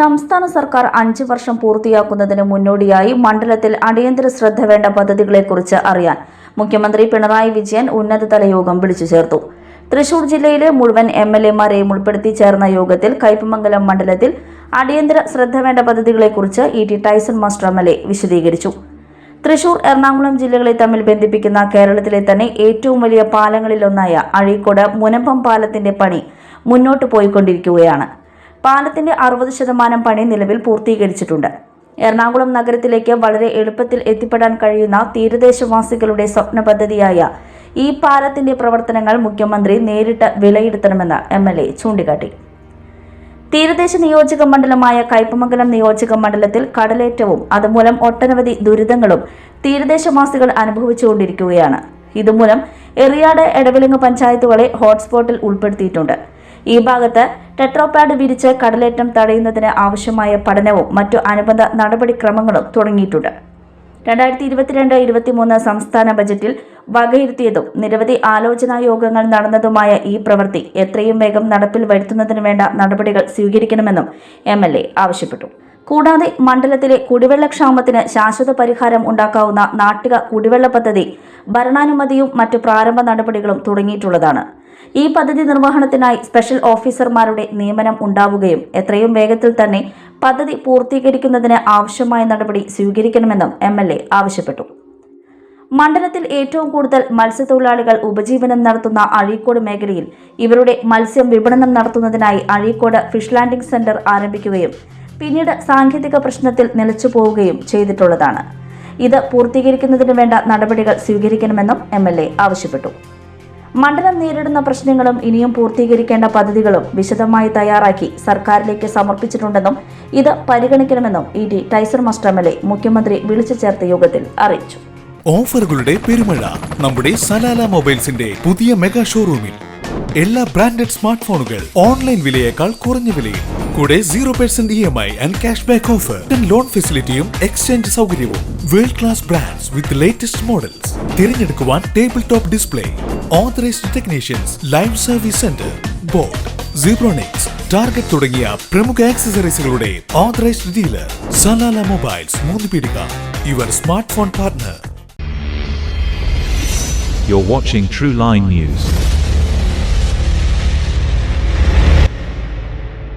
സംസ്ഥാന സർക്കാർ അഞ്ച് വർഷം പൂർത്തിയാക്കുന്നതിന് മുന്നോടിയായി മണ്ഡലത്തിൽ അടിയന്തര ശ്രദ്ധ വേണ്ട പദ്ധതികളെക്കുറിച്ച് അറിയാൻ മുഖ്യമന്ത്രി പിണറായി വിജയൻ ഉന്നതതല യോഗം വിളിച്ചു ചേർത്തു. തൃശൂർ ജില്ലയിലെ മുഴുവൻ എം എൽ എമാരെയും ഉൾപ്പെടുത്തി ചേർന്ന യോഗത്തിൽ കയ്പമംഗലം മണ്ഡലത്തിൽ അടിയന്തര ശ്രദ്ധ വേണ്ട പദ്ധതികളെക്കുറിച്ച് E T Taison master M L A വിശദീകരിച്ചു. തൃശൂർ എറണാകുളം ജില്ലകളെ തമ്മിൽ ബന്ധിപ്പിക്കുന്ന കേരളത്തിലെ തന്നെ ഏറ്റവും വലിയ പാലങ്ങളിലൊന്നായ അഴീക്കോട് മുനമ്പം പാലത്തിന്റെ പണി മുന്നോട്ട് പോയിക്കൊണ്ടിരിക്കുകയാണ്. പാലത്തിന്റെ അറുപത് ശതമാനം പണി നിലവിൽ പൂർത്തീകരിച്ചിട്ടുണ്ട്. എറണാകുളം നഗരത്തിലേക്ക് വളരെ എളുപ്പത്തിൽ എത്തിപ്പെടാൻ കഴിയുന്ന തീരദേശവാസികളുടെ സ്വപ്ന പദ്ധതിയായ ഈ പാലത്തിന്റെ പ്രവർത്തനങ്ങൾ മുഖ്യമന്ത്രി നേരിട്ട് വിലയിരുത്തണമെന്ന് എം എൽ എ ചൂണ്ടിക്കാട്ടി. തീരദേശ നിയോജക മണ്ഡലമായ കയ്പമംഗലം നിയോജക മണ്ഡലത്തിൽ കടലേറ്റവും അതുമൂലം ഒട്ടനവധി ദുരിതങ്ങളും തീരദേശവാസികൾ അനുഭവിച്ചുകൊണ്ടിരിക്കുകയാണ്. ഇതുമൂലം എറിയാട് എടവിലങ്ങ് പഞ്ചായത്തുകളെ ഹോട്ട്സ്പോട്ടിൽ ഉൾപ്പെടുത്തിയിട്ടുണ്ട്. ഈ ഭാഗത്ത് ടെട്രോപാഡ് വിരിച്ച് കടലേറ്റം തടയുന്നതിന് ആവശ്യമായ പഠനവും മറ്റു അനുബന്ധ നടപടിക്രമങ്ങളും തുടങ്ങിയിട്ടുണ്ട്. രണ്ടായിരത്തി ഇരുപത്തിരണ്ട് ഇരുപത്തിമൂന്ന് സംസ്ഥാന ബജറ്റിൽ വകയിരുത്തിയതും നിരവധി ആലോചനാ യോഗങ്ങൾ നടന്നതുമായ ഈ പ്രവൃത്തി എത്രയും വേഗം നടപ്പിൽ വരുത്തുന്നതിന് വേണ്ട നടപടികൾ സ്വീകരിക്കണമെന്നും എം ആവശ്യപ്പെട്ടു. കൂടാതെ മണ്ഡലത്തിലെ കുടിവെള്ളക്ഷാമത്തിന് ശാശ്വത പരിഹാരം ഉണ്ടാക്കാവുന്ന നാട്ടിക കുടിവെള്ള പദ്ധതി ഭരണാനുമതിയും മറ്റു പ്രാരംഭ നടപടികളും തുടങ്ങിയിട്ടുള്ളതാണ്. ഈ പദ്ധതി നിർവഹണത്തിനായി സ്പെഷ്യൽ ഓഫീസർമാരുടെ നിയമനം ഉണ്ടാവുകയും എത്രയും വേഗത്തിൽ തന്നെ പദ്ധതി പൂർത്തീകരിക്കുന്നതിന് ആവശ്യമായ നടപടി സ്വീകരിക്കണമെന്നും എം ആവശ്യപ്പെട്ടു. മണ്ഡലത്തിൽ ഏറ്റവും കൂടുതൽ മത്സ്യത്തൊഴിലാളികൾ ഉപജീവനം നടത്തുന്ന അഴീക്കോട് മേഖലയിൽ ഇവരുടെ മത്സ്യം വിപണനം നടത്തുന്നതിനായി അഴീക്കോട് ഫിഷ് ലാൻഡിംഗ് സെന്റർ ആരംഭിക്കുകയും പിന്നീട് സാങ്കേതിക പ്രശ്നത്തിൽ നിലച്ചു പോവുകയും ചെയ്തിട്ടുള്ളതാണ്. ഇത് പൂർത്തീകരിക്കുന്നതിന് വേണ്ട നടപടികൾ സ്വീകരിക്കണമെന്നും എ ആവശ്യപ്പെട്ടു. മണ്ഡലം നേരിടുന്ന പ്രശ്നങ്ങളും ഇനിയും പൂർത്തീകരിക്കേണ്ട പദ്ധതികളും വിശദമായി തയ്യാറാക്കി സർക്കാരിലേക്ക് സമർപ്പിച്ചിട്ടുണ്ടെന്നും ഇത് പരിഗണിക്കണമെന്നും ഇ ടി ടൈസർ എ മുഖ്യമന്ത്രി വിളിച്ചു ചേർത്ത യോഗത്തിൽ അറിയിച്ചു. ഓഫറുകളുടെ പെരുമഴ നമ്മുടെ സലാല മൊബൈൽസിന്റെ പുതിയ മെഗാ ഷോറൂമിൽ. എല്ലാ ബ്രാൻഡഡ് സ്മാർട്ട് ഫോണുകൾ ഓൺലൈൻ വിലയേക്കാൾ കുറഞ്ഞ വിലയിൽ. കൂടെ zero percent E M I and cash back offer. Loan ഫെസിലിറ്റിയും exchange സൗകര്യവും. World class brands with latest models തിരഞ്ഞെടുക്കുവാൻ table top display authorised technicians live service centre boat Zebronics target തുടങ്ങിയ പ്രമുഖ ആക്സസറീസുകളുടെ authorised dealer Salalah mobiles മൂന്ന് പീടിക your smart phone partner You're watching True Line News.